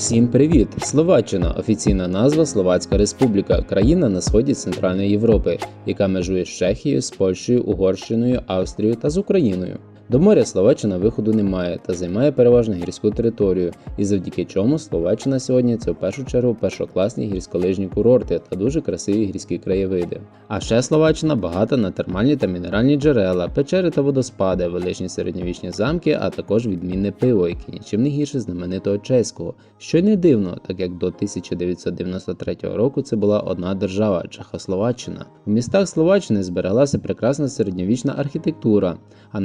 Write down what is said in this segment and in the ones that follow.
Всім привіт! Словаччина офіційна назва Словацька Республіка, країна на сході Центральної Європи, яка межує з Чехією, з Польщею, Угорщиною, Австрією та з Україною. До моря Словаччина виходу не має та займає переважно гірську територію, і завдяки чому Словаччина сьогодні це в першу чергу першокласні гірськолижні курорти та дуже красиві гірські краєвиди. А ще Словаччина багата на термальні та мінеральні джерела, печери та водоспади, величні середньовічні замки, а також відмінне пиво, яке нічим не гірше знаменитого чеського. Що й не дивно, так як до 1993 року це була одна держава Чехословаччина. У містах Словаччини збереглася прекрасна середньовічна архітектура, а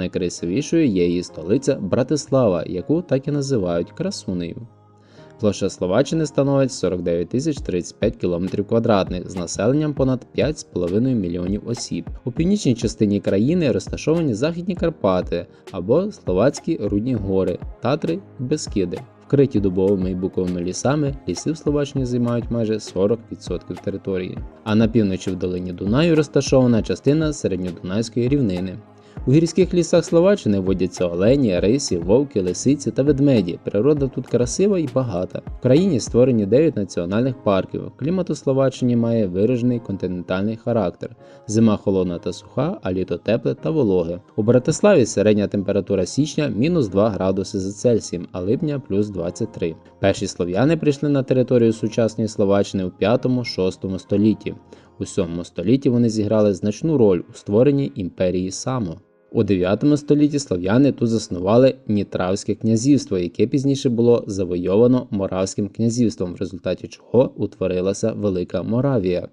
найкрасивішою є її столиця Братислава, яку так і називають красунею. Площа Словаччини становить 49 тисяч 35 км квадратних з населенням понад 5,5 мільйонів осіб. У північній частині країни розташовані Західні Карпати або Словацькі Рудні гори, Татри і Бескиди. Вкриті дубовими і буковими лісами, ліси в Словаччині займають майже 40% території. А на півночі в долині Дунаю розташована частина середньодунайської рівнини. У гірських лісах Словаччини водяться олені, риси, вовки, лисиці та ведмеді. Природа тут красива і багата. В країні створені 9 національних парків. Клімат у Словаччині має виражений континентальний характер. Зима холодна та суха, а літо тепле та вологе. У Братиславі середня температура січня мінус 2 градуси за Цельсієм, а липня плюс 23. Перші слов'яни прийшли на територію сучасної Словаччини у 5-6 столітті. У VII столітті вони зіграли значну роль у створенні імперії Само. У 9 столітті слов'яни тут заснували Нітравське князівство, яке пізніше було завойовано Моравським князівством, в результаті чого утворилася Велика Моравія.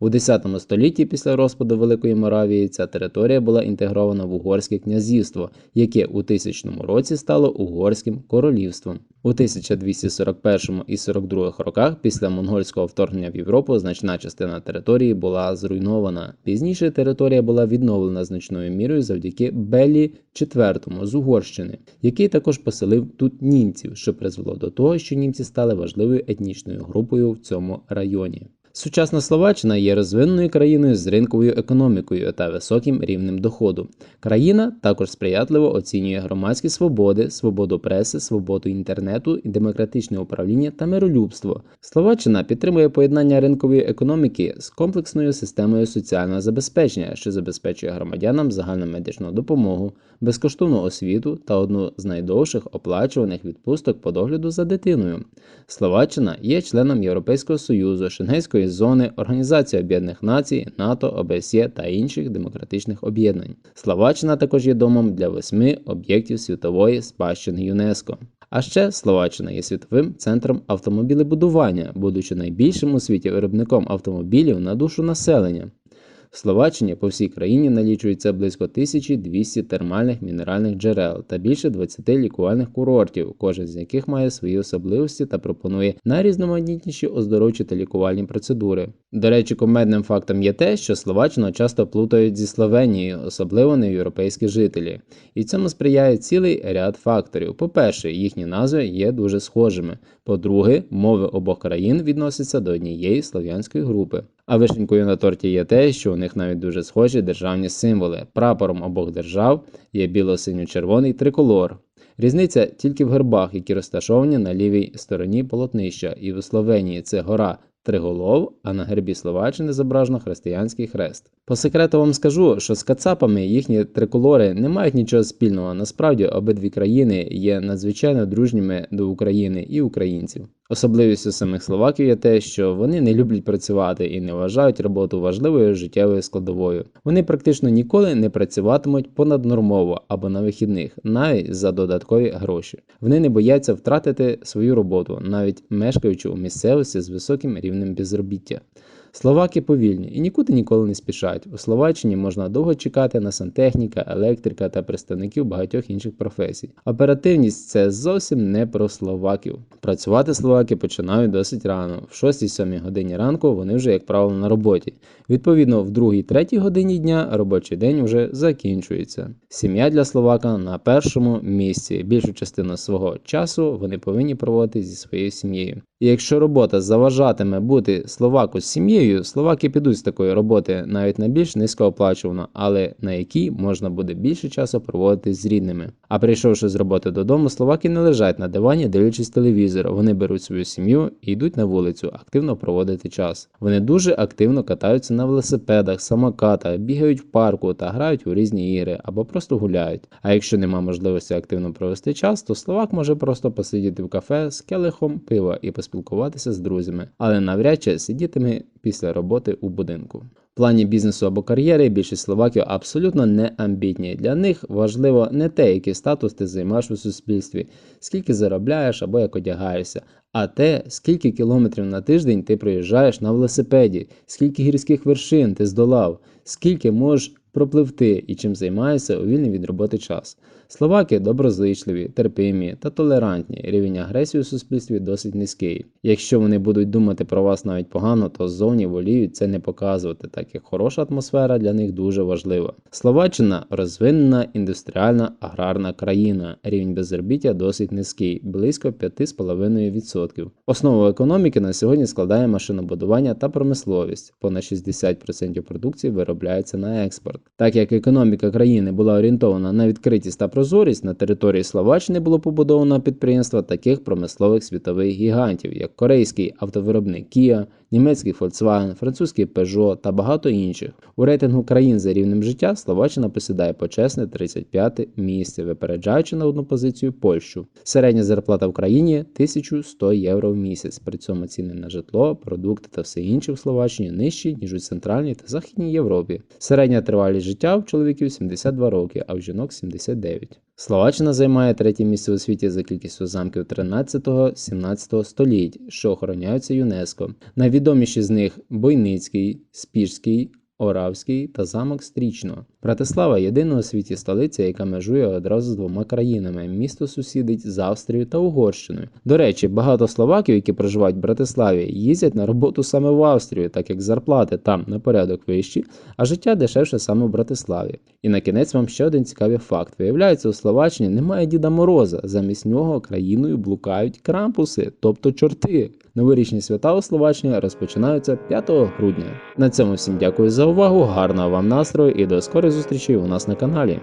У 10 столітті після розпаду Великої Моравії ця територія була інтегрована в Угорське князівство, яке у 1000 році стало Угорським королівством. У 1241 і 42 роках після монгольського вторгнення в Європу значна частина території була зруйнована. Пізніше територія була відновлена значною мірою завдяки Белі IV з Угорщини, який також поселив тут німців, що призвело до того, що німці стали важливою етнічною групою в цьому районі. Сучасна Словаччина є розвиненою країною з ринковою економікою та високим рівнем доходу. Країна також сприятливо оцінює громадські свободи, свободу преси, свободу інтернету, демократичне управління та миролюбство. Словаччина підтримує поєднання ринкової економіки з комплексною системою соціального забезпечення, що забезпечує громадянам загальну медичну допомогу, безкоштовну освіту та одну з найдовших оплачуваних відпусток по догляду за дитиною. Словаччина є членом Європейського союзу, Шенгейської зони, Організації Об'єднаних Націй, НАТО, ОБСЄ та інших демократичних об'єднань. Словаччина також є домом для восьми об'єктів світової спадщини ЮНЕСКО. А ще Словаччина є світовим центром автомобілебудування, будучи найбільшим у світі виробником автомобілів на душу населення. В Словаччині по всій країні налічується близько 1200 термальних мінеральних джерел та більше 20 лікувальних курортів, кожен з яких має свої особливості та пропонує найрізноманітніші оздоровчі та лікувальні процедури. До речі, комедним фактом є те, що Словаччину часто плутають зі Словенією, особливо неєвропейські жителі, і цьому сприяє цілий ряд факторів. По-перше, їхні назви є дуже схожими. По-друге, мови обох країн відносяться до однієї слов'янської групи. А вишенькою на торті є те, що у них навіть дуже схожі державні символи. Прапором обох держав є біло-синьо-червоний триколор. Різниця тільки в гербах, які розташовані на лівій стороні полотнища, і в Словенії це гора Триголов, а на гербі Словаччини зображено християнський хрест. По секрету вам скажу, що з кацапами їхні триколори не мають нічого спільного. Насправді обидві країни є надзвичайно дружніми до України і українців. Особливістю самих словаків є те, що вони не люблять працювати і не вважають роботу важливою життєвою складовою. Вони практично ніколи не працюватимуть понаднормово або на вихідних, навіть за додаткові гроші. Вони не бояться втратити свою роботу, навіть мешкаючи у місцевості з високим рівнем безробіття. Словаки повільні і нікуди ніколи не спішають. У Словаччині можна довго чекати на сантехніка, електрика та представників багатьох інших професій. Оперативність це зовсім не про словаків. Працювати словаки починають досить рано. В 6-7 годині ранку вони вже, як правило, на роботі. Відповідно, в 2-3 годині дня робочий день вже закінчується. Сім'я для словака на першому місці. Більшу частину свого часу вони повинні проводити зі своєю сім'єю. І якщо робота заважатиме бути словаку з сім'єю, Думаю, словаки підуть з такої роботи навіть на більш низькооплачувану, але на якій можна буде більше часу проводити з рідними. А прийшовши з роботи додому, словаки не лежать на дивані, дивлячись телевізор. Вони беруть свою сім'ю і йдуть на вулицю активно проводити час. Вони дуже активно катаються на велосипедах, самокатах, бігають в парку та грають у різні ігри або просто гуляють. А якщо нема можливості активно провести час, то словак може просто посидіти в кафе з келихом пива і поспілкуватися з друзями, але навряд чи сидітиме після роботи у будинку. В плані бізнесу або кар'єри більшість словаків абсолютно не амбітні. Для них важливо не те, який статус ти займаєш у суспільстві, скільки заробляєш або як одягаєшся, а те, скільки кілометрів на тиждень ти проїжджаєш на велосипеді, скільки гірських вершин ти здолав, скільки можеш пропливти і чим займаєшся у вільний від роботи час. Словаки доброзичливі, терпимі та толерантні. Рівень агресії у суспільстві досить низький. Якщо вони будуть думати про вас навіть погано, то ззовні воліють це не показувати, так як хороша атмосфера для них дуже важлива. Словаччина розвинена індустріальна аграрна країна. Рівень безробіття досить низький, близько 5,5%. Основу економіки на сьогодні складає машинобудування та промисловість. Понад 60% продукції виробляється на експорт. Так як економіка країни була орієнтована на відкритість та прозорість, на території Словаччини було побудовано підприємства таких промислових світових гігантів, як корейський автовиробник Kia, німецький Volkswagen, французький Peugeot та багато інших. У рейтингу країн за рівнем життя Словаччина посідає почесне 35 місце, випереджаючи на одну позицію Польщу. Середня зарплата в країні 1100 євро в місяць. При цьому ціни на житло, продукти та все інше в Словаччині нижчі, ніж у Центральній та Західній Європі. Середня тривалість життя в чоловіків 72 роки, а в жінок 79. Словаччина займає третє місце у світі за кількістю замків 13-17 століть, що охороняються ЮНЕСКО. Найвідоміші з них Бойницький, Спірський, Оравський та замок Стрічно. Братислава єдина у світі столиця, яка межує одразу з двома країнами. Місто сусідить з Австрією та Угорщиною. До речі, багато словаків, які проживають в Братиславі, їздять на роботу саме в Австрію, так як зарплати там на порядок вищі, а життя дешевше саме в Братиславі. І на кінець вам ще один цікавий факт: виявляється, у Словаччині немає Діда Мороза. Замість нього країною блукають крампуси, тобто чорти. Новорічні свята у Словаччині розпочинаються 5 грудня. На цьому всім дякую за увагу, гарного вам настрою і до скорих зустрічей у нас на каналі.